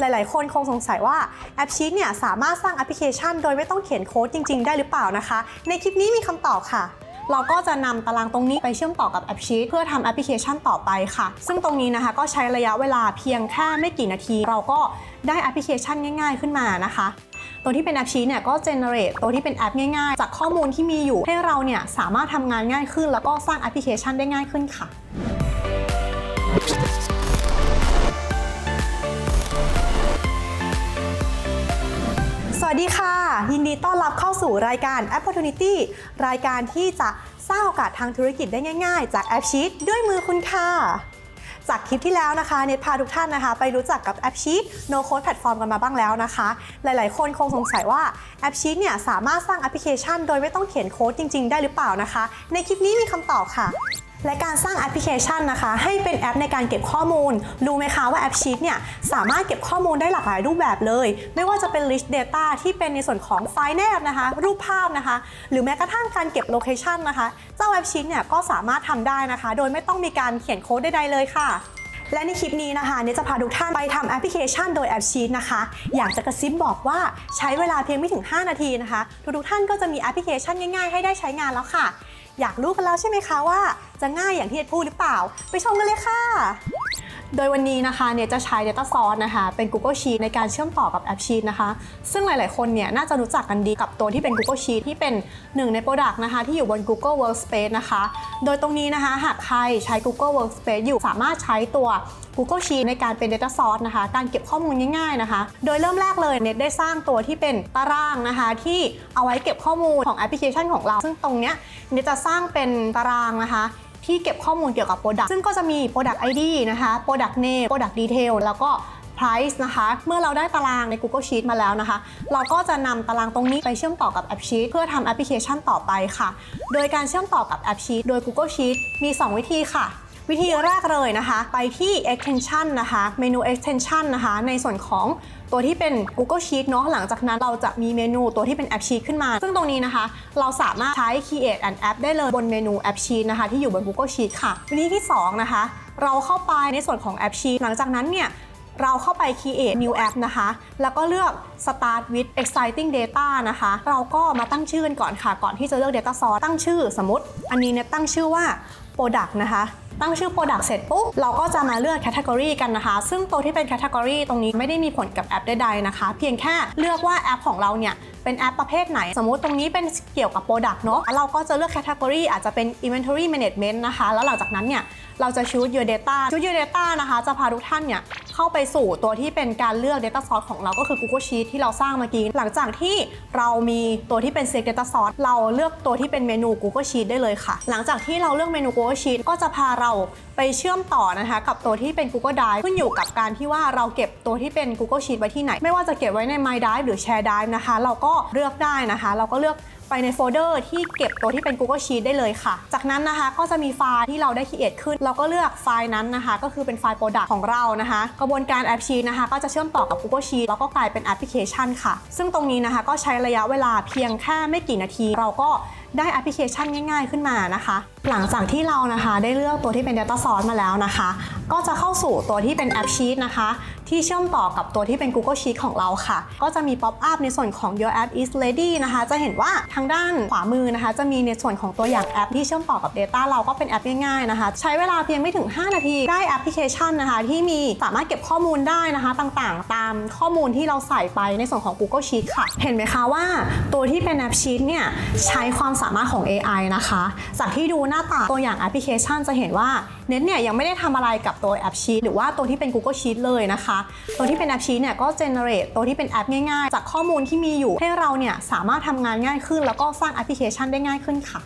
หลายๆ คนคงสงสัยว่าแอปชีตเนี่ยสามารถสร้างแอปพลิเคชัน โดยไม่ต้องเขียนโค้ดจริง ๆ ได้หรือเปล่านะคะ ในคลิปนี้มีคำตอบค่ะเราก็จะนำตารางตรงนี้ไปเชื่อมต่อกับแอปชีตเพื่อทำแอปพลิเคชันต่อไปค่ะ ซึ่งตรงนี้นะคะก็ใช้ระยะเวลาเพียงแค่ไม่กี่นาที เราก็ได้แอปพลิเคชันง่าย ๆ ขึ้นมานะคะ ตัวที่เป็นแอปชีตเนี่ยก็เจเนเรตตัวที่เป็นแอปง่าย ๆ จากข้อมูลที่มีอยู่ให้เราเนี่ยสามารถทำงานง่ายขึ้น แล้วก็สร้างแอปพลิเคชันได้ง่ายขึ้นค่ะ วัสดีค่ะ ยินดีต้อนรับเข้าสู่รายการ Opportunity รายการที่จะสร้างโอกาสทางธุรกิจได้ง่ายๆ จากแอปชีตด้วยมือคุณค่ะ จากคลิปที่แล้วนะคะเนพาทุกท่านนะคะ ไปรู้จักกับแอปชีต No Code Platform กันมาบ้างแล้วนะคะ หลายๆ คนคงสงสัยว่าแอปชีตเนี่ยสามารถสร้างแอปพลิเคชัน โดยไม่ต้องเขียนโค้ดจริง ๆ ได้หรือเปล่านะคะ ในคลิปนี้มีคำตอบค่ะ และการสร้างแอปพลิเคชันนะคะ ให้เป็นแอปในการเก็บข้อมูล รู้ไหมคะว่าแอปชีตเนี่ยสามารถเก็บข้อมูลได้หลากหลายรูปแบบเลย ไม่ว่าจะเป็น Rich Data ที่เป็นในส่วนของไฟล์แนบนะคะ รูปภาพนะคะ หรือแม้กระทั่งการเก็บโลเคชันนะคะ เจ้าแอปชีตเนี่ยก็สามารถทำได้นะคะ โดยไม่ต้องมีการเขียนโค้ดใดๆเลยค่ะและในคลิปนี้นะคะเนี่ยจะพาทุกท่านไปทำแอปพลิเคชันโดยแอปชีตนะคะ อยากจะกระซิบบอกว่าใช้เวลาเพียงไม่ถึง 5 นาทีนะคะ ทุกๆท่านก็จะมีแอปพลิเคชันง่ายๆ ให้ได้ใช้งานแล้วค่ะ อยากรู้กันแล้วใช่ไหมคะว่า จะง่ายอย่างที่เอ็ดพูดหรือเปล่า ไปชมกันเลยค่ะ โดยวันนี้นะคะเนี่ยจะใช้ Data Source นะคะ เป็น Google Sheet ในการเชื่อมต่อกับแอป Sheet นะคะ ซึ่งหลาย ๆ คนเนี่ยน่าจะรู้จักกันดีกับตัวที่เป็น Google Sheet ที่เป็นหนึ่งใน Product นะคะ ที่อยู่บน Google Workspace นะคะ โดยตรงนี้นะคะ หากใครใช้ Google Workspace อยู่สามารถใช้ตัว Google Sheet ในการเป็น Data Source นะคะ การเก็บข้อมูลง่าย ๆ นะคะ โดยเริ่มแรกเลยเน็ตได้สร้างตัวที่เป็นตารางนะคะ ที่เอาไว้เก็บข้อมูลของแอปพลิเคชันของเรา ซึ่งตรงเนี้ยเน็ตจะสร้างเป็นตารางนะคะ ที่เก็บข้อมูลเกี่ยวกับ Product ซึ่งก็จะมี Product ID นะคะ Product Name Product Detail แล้วก็ Price นะคะ เมื่อเราได้ตารางใน Google Sheet มาแล้วนะคะ เราก็จะนำตารางตรงนี้ไปเชื่อมต่อกับแอป Sheet เพื่อทำแอปพลิเคชันต่อไปค่ะ โดยการเชื่อมต่อกับแอป Sheet โดย Google Sheet มี 2 วิธีค่ะ วิธีแรกเลยนะคะ ไปที่ extension นะคะ เมนู extension นะคะ ในส่วนของตัวที่เป็น Google Sheet เนาะหลังจากนั้นเราจะมีเมนูตัวที่เป็น App Sheet ขึ้นมา ซึ่งตรงนี้นะคะ เราสามารถใช้ create an app ได้เลยบนเมนู App Sheet นะคะ ที่อยู่บน Google Sheet ค่ะ วิธีที่ 2 นะคะ เราเข้าไปในส่วนของ App Sheet หลังจากนั้นเนี่ยเราเข้าไป create new app นะคะ แล้วก็เลือก start with exciting data นะคะ เราก็มาตั้งชื่อกันก่อนค่ะ ก่อนที่จะเลือก data source ตั้งชื่อสมมติ อันนี้เนี่ยตั้งชื่อว่า product นะคะ ตั้งชื่อ product เสร็จปุ๊บเราก็จะมาเลือก category กันนะคะ ซึ่งตัวที่เป็น category ตรงนี้ไม่ได้มีผลกับแอปใดๆนะคะ เพียงแค่เลือกว่าแอปของเราเนี่ย เป็นแอปประเภทไหน สมมุติตรงนี้เป็นเกี่ยวกับ Product เนอะเราก็จะเลือก Category อาจจะเป็น Inventory Management นะคะ แล้วหลังจากนั้นเนี่ยเราจะ choose your data choose your data นะคะ จะพาทุกท่านเนี่ยเข้าไปสู่ตัวที่เป็นการเลือก Data Source ของเราก็คือ Google Sheet ที่เราสร้างเมื่อกี้ หลังจากที่เรามีตัวที่เป็น Select Data Source เราเลือกตัวที่เป็นเมนู Google Sheet ได้เลยค่ะ หลังจากที่เราเลือกเมนู Google Sheet ก็จะพาเราไปเชื่อมต่อนะคะ กับตัวที่เป็น Google Drive ขึ้นอยู่กับการที่ว่าเราเก็บตัวที่เป็น Google Sheet ไว้ที่ไหน ไม่ว่าจะเก็บไว้ใน My Drive หรือ Share Drive นะคะ เราก็เลือกได้นะคะ เราก็เลือกไปในโฟลเดอร์ที่เก็บตัวที่เป็น Google Sheet ได้เลยค่ะ จากนั้นนะคะก็จะมีไฟล์ที่เราได้ create ขึ้น เราก็เลือกไฟล์นั้นนะคะ ก็คือเป็นไฟล์ Product ของเรานะคะ กระบวนการแอป Sheet นะคะ ก็จะเชื่อมต่อกับ Google Sheet แล้วก็กลายเป็นแอปพลิเคชันค่ะ ซึ่งตรงนี้นะคะก็ใช้ระยะเวลาเพียงแค่ไม่กี่นาที เราก็ได้แอปพลิเคชันง่าย ๆ ขึ้นมานะคะ หลังจากที่เรานะคะ ได้เลือกตัวที่เป็น Data Source มาแล้วนะคะ ก็จะเข้าสู่ตัวที่เป็นแอป Sheet นะคะ ที่เชื่อมต่อกับตัวที่เป็น Google Sheet ของเราค่ะ ก็จะมี Pop up ในส่วนของ Your app is ready นะคะ จะเห็นว่าทางด้านขวามือนะคะ จะมีในส่วนของตัวอย่างแอปที่เชื่อมต่อกับ Data เราก็เป็นแอปง่ายๆนะคะ ใช้เวลาเพียงไม่ถึง 5 นาทีได้แอปพลิเคชันนะคะ ที่มีสามารถเก็บข้อมูลได้นะคะต่างๆ ตามข้อมูลที่เราใส่ไปในส่วนของ Google Sheet ค่ะ เห็นไหมคะว่าตัวที่เป็นแอป Sheet เนี่ยใช้ความสามารถของ AI นะคะ จากที่ดูหน้าตาตัวอย่างแอปพลิเคชันจะเห็นว่าเน็ตเนี่ยยังไม่ได้ทำอะไรกับตัวแอป Sheet หรือว่าตัวที่เป็น Google Sheet เลยนะคะตัวที่เป็นแอป Sheet เนี่ยก็ generate ตัวที่เป็นแอปง่ายๆ จากข้อมูลที่มีอยู่ให้เราเนี่ยสามารถทำงานง่ายขึ้น แล้วก็สร้างแอปพลิเคชันได้ง่ายขึ้นค่ะ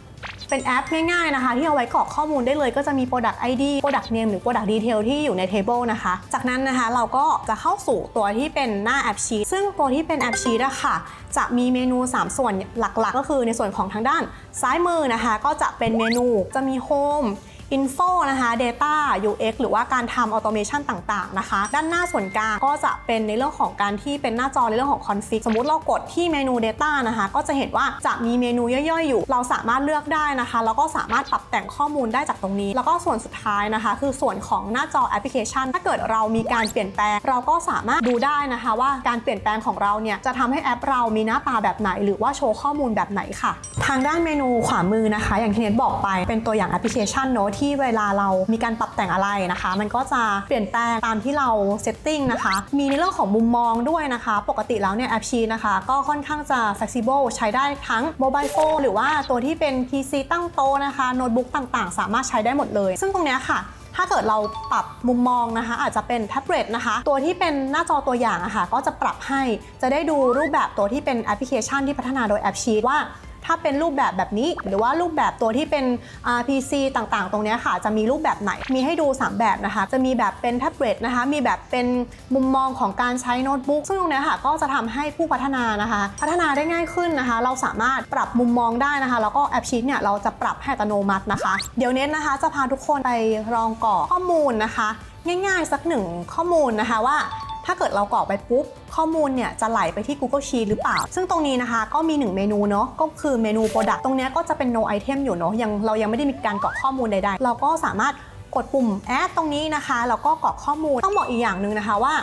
เป็นแอปง่ายๆนะคะ ที่เอาไว้กรอกข้อมูลได้เลยก็จะมี Product ID Product Name หรือ Product Detail ที่อยู่ใน Table นะคะ จากนั้นนะคะเราก็จะเข้าสู่ตัวที่เป็นหน้าแอป Sheet ซึ่งตัวที่เป็นแอป Sheet อะคะ จะมีเมนู 3 ส่วนหลักๆ ก็คือในส่วนของทางด้านซ้ายมือนะคะ ก็จะเป็นเมนูจะมี Home info นะคะ data UX หรือว่าการทำ automation ต่างๆนะคะ ด้านหน้าส่วนกลางก็จะเป็นในเรื่องของการที่เป็นหน้าจอในเรื่องของ config สมมุติเรากดที่เมนู data นะคะ ก็จะเห็นว่าจะมีเมนูย่อยๆ อยู่ เราสามารถเลือกได้นะคะ แล้วก็สามารถปรับแต่งข้อมูลได้จากตรงนี้ แล้วก็ส่วนสุดท้ายนะคะ คือส่วนของหน้าจอแอปพลิเคชัน ถ้าเกิดเรามีการเปลี่ยนแปลง เราก็สามารถดูได้นะคะ ว่าการเปลี่ยนแปลงของเราเนี่ยจะทำให้แอปเรามีหน้าตาแบบไหน หรือว่าโชว์ข้อมูลแบบไหนค่ะ ทางด้านเมนูขวามือนะคะ อย่างที่เนทบอกไปเป็นตัวอย่างแอปพลิเคชันเนอะที่เวลาเรามีการปรับแต่งอะไรนะคะ มันก็จะเปลี่ยนแปลงตามที่เราเซตติ้งนะคะ มีในเรื่องของมุมมองด้วยนะคะ ปกติแล้วเนี่ยแอปชีนะคะก็ค่อนข้างจะ flexible ใช้ได้ทั้ง mobile phone หรือว่าตัวที่เป็น PC ตั้งโตนะคะโน้ตบุ๊กต่างๆ สามารถใช้ได้หมดเลย ซึ่งตรงนี้ค่ะถ้าเกิดเราปรับมุมมองนะคะ อาจจะเป็นแท็บเล็ตนะคะ ตัวที่เป็นหน้าจอตัวอย่างอะค่ะก็จะปรับให้จะได้ดูรูปแบบตัวที่เป็นแอปพลิเคชันที่พัฒนาโดยแอปชีว่า ถ้าเป็นรูปแบบแบบนี้ หรือว่ารูปแบบตัวที่เป็น RPC ต่างๆ ตรงนี้ค่ะ จะมีรูปแบบไหน มีให้ดู 3 แบบนะคะ จะมีแบบเป็นแท็บเล็ตนะคะ มีแบบเป็นมุมมองของการใช้โน้ตบุ๊กซึ่งตรงนี้ค่ะก็จะทำให้ผู้พัฒนานะคะ พัฒนาได้ง่ายขึ้นนะคะ เราสามารถปรับมุมมองได้นะคะ แล้วก็แอปชีตเนี่ยเราจะปรับให้อัตโนมัตินะคะ เดี๋ยวเน้นนะคะ จะพาทุกคนไปลองกรอข้อมูลนะคะ ง่ายๆ สักหนึ่งข้อมูลนะคะว่า ถ้าเกิดเรากรอกไปปุ๊บ ข้อมูลเนี่ยจะไหลไปที่ Google Sheet หรือเปล่า ซึ่งตรงนี้นะคะก็มี 1 เมนูเนาะก็คือเมนู Product ตรงนี้ก็จะเป็น no item อยู่เนาะยังเรายังไม่ได้มีการกรอกข้อมูลใดๆ เราก็สามารถกดปุ่ม add ตรงนี้นะคะแล้วก็กรอกข้อมูลต้องบอกอีกอย่างหนึ่งนะคะว่า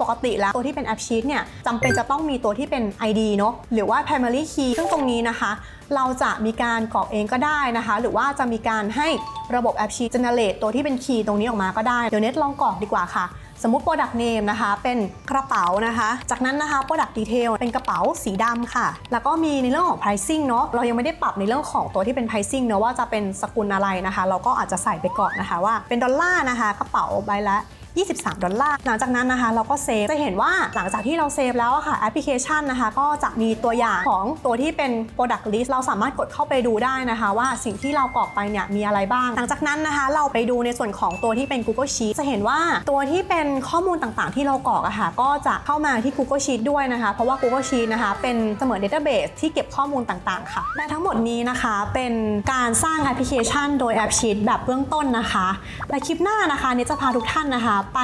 ปกติแล้วตัวที่เป็นแอปชีตเนี่ยจำเป็นจะต้องมีตัวที่เป็น ID เนาะหรือว่า primary key ซึ่งตรงนี้นะคะ เราจะมีการกรอกเองก็ได้นะคะ หรือว่าจะมีการให้ระบบแอปชีต generate ตัวที่เป็นคีย์ตรงนี้ออกมาก็ได้ เดี๋ยวเน็ตลองกรอกดีกว่าค่ะ สมมุติ product name นะคะ เป็นกระเป๋านะคะ จากนั้นนะคะ product detail เป็นกระเป๋าสีดำค่ะ แล้วก็มีในเรื่องของ pricing เนาะเรายังไม่ได้ปรับในเรื่องของตัวที่เป็น pricing เนาะว่าจะเป็นสกุลอะไรนะคะ เราก็อาจจะใส่ไปก่อนนะคะว่าเป็นดอลลาร์นะคะ กระเป๋าใบละ 23 ดอลลาร์ หลังจากนั้นนะคะเราก็เซฟ จะเห็นว่าหลังจากที่เราเซฟแล้วค่ะแอปพลิเคชันนะคะก็จะมีตัวอย่างของตัวที่เป็น Product List เราสามารถกดเข้าไปดูได้นะคะ ว่าสิ่งที่เรากรอกไปเนี่ยมีอะไรบ้าง หลังจากนั้นนะคะ เราไปดูในส่วนของตัวที่เป็น Google Sheet จะเห็นว่าตัวที่เป็นข้อมูลต่างๆ ที่เรากรอกอะค่ะก็จะเข้ามาที่ Google Sheet ด้วยนะคะ เพราะว่า Google Sheet นะคะเป็นเสมือน Database ที่เก็บข้อมูลต่างๆ ค่ะและทั้งหมดนี้นะคะเป็นการสร้างแอปพลิเคชัน โดยแอป Sheet แบบเบื้องต้นนะคะและคลิปหน้านะคะเนี่จะพาทุกท่านนะคะไป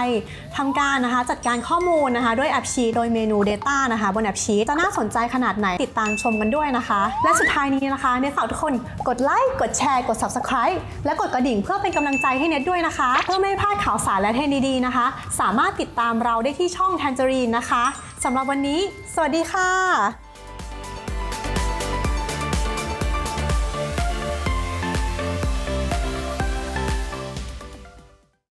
ทำการนะคะ จัดการข้อมูลนะคะ ด้วยแอป Sheet โดยเมนู Data นะคะ บนแอป Sheet จะน่าสนใจขนาดไหนติดตามชมกันด้วยนะคะ และสุดท้ายนี้นะคะเนี่ยฝากทุกคนกดไลค์กดแชร์กด Subscribe และกดกระดิ่งเพื่อเป็นกำลังใจให้เน็ตด้วยนะคะ เพื่อไม่พลาดข่าวสารและเทรนด์ดีๆนะคะ สามารถติดตามเราได้ที่ช่อง Tangerine นะคะสำหรับวันนี้ สวัสดีค่ะ